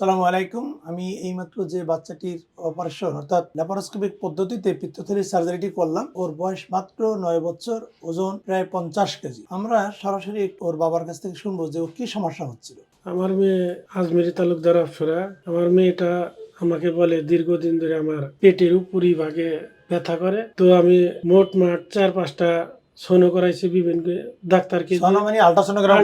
সালামু আলাইকুম। আমি এইমাত্র যে বাচ্চাটির অপারেশন অর্থাৎ ল্যাপারোস্কোপিক পদ্ধতিতে পিত্তথলির সার্জারিটি করলাম, ওর বয়স মাত্র নয় বছর, ওজন প্রায় পঞ্চাশ কেজি। আমরা সরাসরি ওর বাবার কাছ থেকে শুনব যে ওর কি সমস্যা হচ্ছিল। আমার মেয়ে আজমেরি তালুকদার অপসরা আমার মেয়েটা আমাকে বলে, দীর্ঘদিন ধরে আমার পেটের উপরি ভাগে ব্যথা করে। তো আমি মোট মাঠ চার পাঁচটা সোনো করাইছি বিভিন্ন ডাক্তারকে। মানে আলট্রাসোনোগ্রাম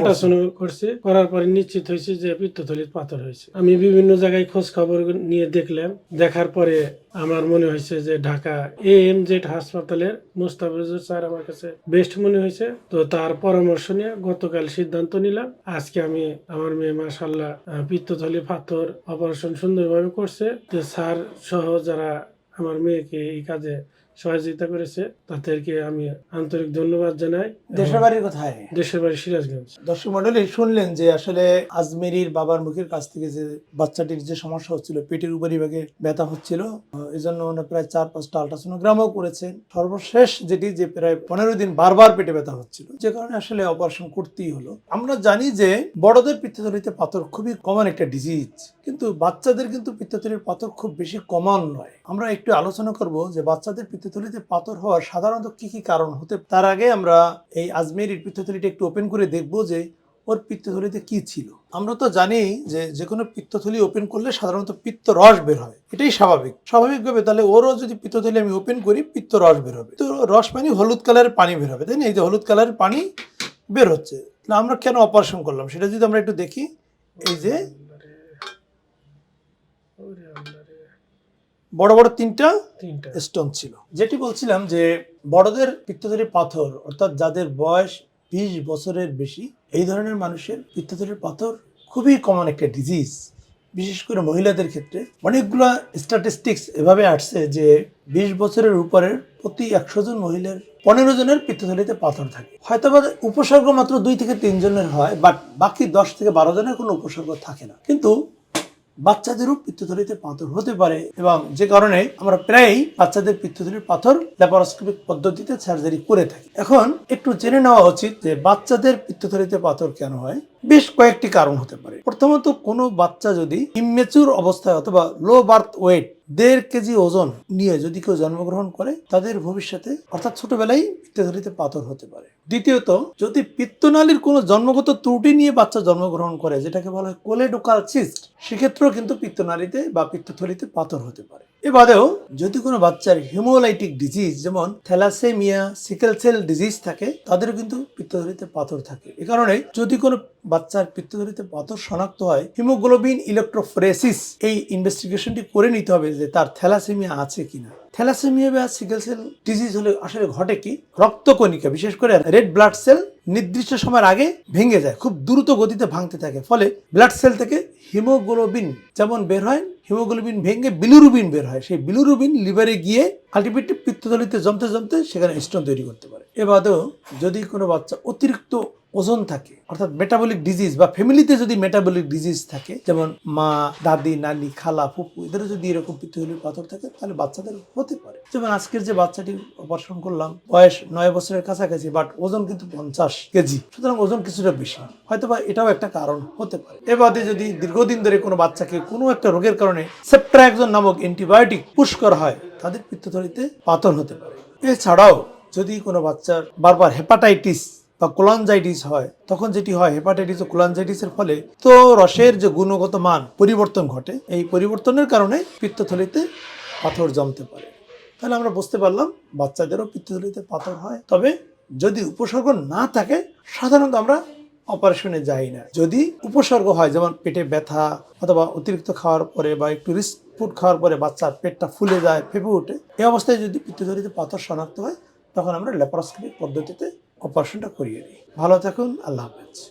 করছে। করার পরে নিশ্চিত হয়েছে যে পিত্তথলির পাথর হয়েছে। আমি বিভিন্ন জায়গায় খোঁজ খবর নিয়ে দেখলাম। দেখার পরে আমার মনে হয়েছে যে ঢাকা এ এম জেড হাসপাতালের মুস্তাফিজুর স্যার আমার কাছে বেস্ট মনে হয়েছে। তো তার পরামর্শ নিয়ে গতকাল সিদ্ধান্ত নিলাম। আজকে আমি আমার মেয়ে মাসাল্লাহ পিত্তথলি পাথর অপারেশন সুন্দরভাবে করছে। যে স্যার সহ যারা আমার মেয়েকে এই কাজে সহযোগিতা করেছে তাদেরকে আমি আন্তরিক ধন্যবাদ জানাই। দেশের বাড়ির কোথায়? দেশের বাড়ি সিরাজগঞ্জ। দর্শক মন্ডলী শুনলেন যে আসলে আজমেরির বাবার মুখের কাছ থেকে যে বাচ্চাটির যে সমস্যা হচ্ছিল পেটের উপরিভাগে ব্যথা হচ্ছিল এই জন্য প্রায় চার পাঁচটা আলট্রাসোনোগ্রামও করেছেন। সর্বশেষ যেটি যে প্রায় পনেরো দিন বারবার পেটে ব্যথা হচ্ছিল যে কারণে আসলে অপারেশন করতেই হলো। আমরা জানি যে বড়দের পিত্তথলিতে পাথর খুবই কমন একটা ডিজিজ কিন্তু বাচ্চাদের কিন্তু পিত্তথলির পাথর খুব বেশি কমন নয়। আমরা একটু আলোচনা করব যে বাচ্চাদের পিত্তথলিতে পাথর হওয়ার সাধারণত কি কি কারণ হতে তার আগে আমরা এই আজমেরির পিত্তথলিটা একটু ওপেন করে দেখব যে ওর পিত্তথলিতে কি ছিল। আমরা তো জানি যে যে কোনো পিত্তথলি ওপেন করলে সাধারণত পিত্ত রস বের হয়। এটাই স্বাভাবিক। স্বাভাবিকভাবে তাহলে ওরও যদি পিত্তথলি আমি ওপেন করি পিত্ত রস বের হবে। তো রস মানে হলুদ কালারের পানি বের হবে, তাই না? এই যে হলুদ কালারের পানি বের হচ্ছে। তাহলে আমরা কেন অপারেশন করলাম? সেটা যদি আমরা একটু দেখি। এই যে। বড় বড় তিনটা তিনটা। স্টোন ছিল। যেটি বলছিলাম যে বড়দের পিত্তথলির পাথর অর্থাৎ যাদের বয়স বিশ বছরের বেশি এই ধরনের মানুষের পিত্তথলির পাথর খুবই কমন একটা ডিজিজ বিশেষ করে মহিলাদের ক্ষেত্রে। অনেকগুলো স্ট্যাটিস্টিক্স এভাবে আসছে যে বিশ বছরের উপরের প্রতি একশো জন মহিলার পনেরো জনের পিত্তথলিতে পাথর থাকে। হয়তো বা উপসর্গ মাত্র দুই থেকে তিন জনের হয় বাট বাকি দশ থেকে বারো জনের কোনো উপসর্গ থাকে না। কিন্তু বাচ্চাদেরও পিত্তথলিতে পাথর হতে পারে এবং যে কারণে আমরা প্রায়ই বাচ্চাদের পিত্তথলির পাথর ল্যাপারোস্কোপিক পদ্ধতিতে সার্জারি করে থাকি। এখন একটু জেনে নেওয়া উচিত যে বাচ্চাদের পিত্তথলিতে পাথর কেন হয়। বেশ কয়েকটি কারণ হতে পারে। প্রথমত, কোনো বাচ্চা যদি ইমেচুর অবস্থায় অথবা লো বার্থ ওয়েট দেড় কেজি ওজন নিয়ে যদি কেউ জন্মগ্রহণ করে, তাদের ভবিষ্যতে, অর্থাৎ ছোটবেলায় পিত্তথলিতে পাথর হতে পারে। দ্বিতীয়ত, যদি পিত্তনালীর কোনো জন্মগত ত্রুটি নিয়ে বাচ্চা জন্মগ্রহণ করে, যেটাকে বলা হয় কোলেডোকাল সিস্ট সেক্ষেত্রেও কিন্তু পিত্তনালীতে বা পিত্তথলিতে পাথর হতে পারে। এ বাদেও যদি কোনো বাচ্চার হিমোলাইটিক ডিজিজ যেমন থ্যালাসেমিয়া সিকেল সেল ডিজিজ থাকে, তাদেরও কিন্তু পিত্তধরিতে পাথর থাকে। এ কারণে যদি কোনো বাচ্চার পিত্তধরিতে পাথর শনাক্ত হয় হিমোগ্লোবিন ইলেকট্রোফ্রেসিস এই ইনভেস্টিগেশনটি করে নিতে হবে যে তার থ্যালাসেমিয়া আছে কিনা। থ্যালাসেমিয়া বা সিকেল সেল ডিজিজ হলে আসলে ঘটে কি? রক্তকণিকা বিশেষ করে রেড ব্লাড সেল নির্দিষ্ট সময়ের আগে ভেঙে যায়, খুব দ্রুত গতিতে ভাঙতে থাকে। ফলে ব্লাড সেল থেকে হিমোগ্লোবিন যেমন বের হয়, হিমোগ্লোবিন ভেঙে বিলুরুবিন বের হয়। সেই বিলুরুবিন লিভারে গিয়ে আলটিমেটলি পিত্তথলিতে জমতে জমতে সেখানে স্টোন তৈরি করতে পারে। এ বাদেও যদি কোনো বাচ্চা অতিরিক্ত ওজন থাকে, অর্থাৎ মেটাবলিক ডিজিজ বা ফ্যামিলিতে যদি মেটাবলিক ডিজিজ থাকে, যেমন মা, দাদি, নানি, খালা, ফুপু, এদেরও যদি এরকম পিত্তথলির পাথর থাকে, তাহলে বাচ্চাদের হতে পারে। যেমন আজকের যে বাচ্চাটি অপারেশন করলাম, বয়স নয় বছরের কাছাকাছি বাট ওজন কিন্তু পঞ্চাশ কেজি। সুতরাং ওজন কিছুটা বেশি। হয়তো বা এটাও একটা কারণ হতে পারে। এ বাদে যদি দীর্ঘদিন ধরে কোনো বাচ্চাকে কোনো একটা রোগের কারণে সেপ্ট্রাকজন নামক অ্যান্টিবায়োটিক পুশ করা হয়, তাদের পিত্তথলিতে পাথর হতে পারে। এছাড়াও যদি কোনো বাচ্চার বারবার হেপাটাইটিস বা কোলানজাইটিস হয়, তখন যেটি হয়, হেপাটাইটিস ও কোলানজাইটিসের ফলে তো রসের যে গুণগত মান পরিবর্তন ঘটে, এই পরিবর্তনের কারণে পিত্তথলিতে পাথর জমতে পারে। তাহলে আমরা বুঝতে পারলাম বাচ্চাদেরও পিত্তথলিতে পাথর হয়। তবে যদি উপসর্গ না থাকে, সাধারণত আমরা অপারেশনে যাই না। যদি উপসর্গ হয়, যেমন পেটে ব্যথা অথবা অতিরিক্ত খাওয়ার পরে বা একটু রিস্ক ফুড খাওয়ার পরে বাচ্চার পেটটা ফুলে যায়, ফেপে ওঠে, এই অবস্থায় যদি পিত্তথলিতে পাথর শনাক্ত হয়, তখন আমরা ল্যাপারোস্কোপিক পদ্ধতিতে অপারেশনটা করিয়ে নিই ভালো থাকুন আল্লাহ হাফেজ।